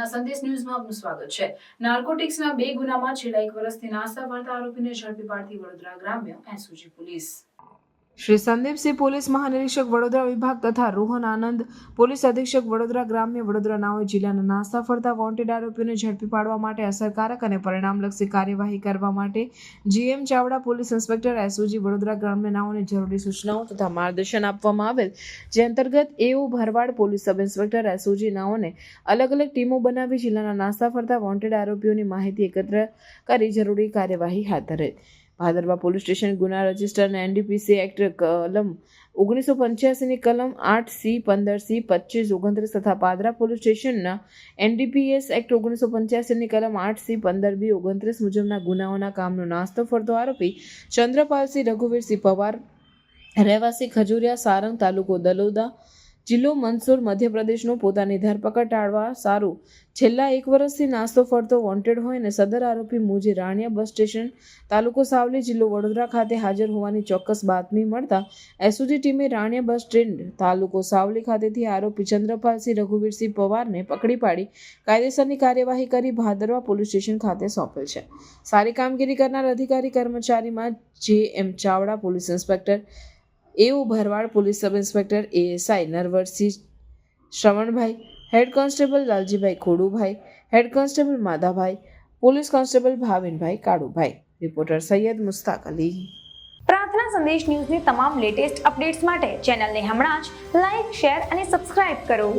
પ્રાર્થના સંદેશ ન્યૂઝમાં આપનું સ્વાગત છે. નાર્કોટિક્સના બે ગુનામાં છેલ્લા એક વર્ષથી નાસ્તા ફરતા આરોપીને ઝડપી પાડતી વડોદરા ગ્રામ્ય SOG police. Shri Sandeepsinh police મહાનિરીક્ષક Vadodara વિભાગ તથા રોહન આનંદ પોલીસ અધિક્ષક વડોદરા ગ્રામ્ય વડોદરા નાઓ જિલ્લાના નાસ્તા ફરતા વોન્ટેડ આરોપીઓને ઝડપી પાડવા માટે અસરકારક અને પરિણામલક્ષી કાર્યવાહી કરવા માટે G M Chavda police inspector SOG Vadodara ગ્રામ્ય નાઓને જરૂરી સૂચનાઓ તથા માર્ગદર્શન આપવામાં આવેલ, જે અંતર્ગત A O Bharwad police sub inspector SOG નાઓને અલગ અલગ ટીમો બનાવી જિલ્લાના નાસ્તા ફરતા વોન્ટેડ આરોપીઓની માહિતી એકત્ર કરી જરૂરી કાર્યવાહી હાથ ધરેલ. ભાદરવા પોલીસ સ્ટેશન, ગુના રજિસ્ટર અને એનડીપીસી એક્ટ કલમ ઓગણીસો પંચ્યાસીની કલમ આઠ સી, પંદર સી, પચીસ, ઓગણત્રીસ તથા પાદરા પોલીસ સ્ટેશનના એનડીપીએસ એક્ટ ઓગણીસો પંચ્યાસીની કલમ આઠ સી, પંદર બી, ઓગણત્રીસ મુજબના ગુનાઓના કામનો નાસ્તો ફરતો આરોપી ચંદ્રપાલસિંહ રઘુવીરસિંહ પવાર, રહેવાસી ખજુરિયા, સારંગ તાલુકો દલોદા જિલ્લો મંદસૂર મધ્યપ્રદેશનો પોતાની ધરપકડ ટાળવા સારું. છેલ્લા એક વર્ષથી નાસ્તો ફરતો વોન્ટેડ હોય અને સદર આરોપી મુજે રાણિયા બસ સ્ટેશન તાલુકો સાવલી જિલ્લો વડોદરા ખાતે હાજર હોવાની ચોક્કસ બાતમી મળતા એસઓજી ટીમે રાણિયા બસ સ્ટેન્ડ તાલુકો સાવલી ખાતેથી આરોપી ચંદ્રપાલસિંહ, રઘુવીરસિંહ પવારને પકડી પાડી કાયદેસરની કાર્યવાહી કરી ભાદરવા પોલીસ સ્ટેશન ખાતે સોંપેલ છે. સારી કામગીરી કરનાર અધિકારી કર્મચારીમાં જે એમ Chavda police inspector A O Bharwad police sub inspector ASI Narwarsinh Shravanbhai, head constable Laljibhai Khodubhai, head constable Madhabhai, police constable Bhavinbhai Kalubhai, reporter Saiyed Mustak Ali. Prarthana Sandesh ન્યૂઝની તમામ લેટેસ્ટ અપડેટ્સ માટે ચેનલને હમણાં જ like, share અને subscribe કરો.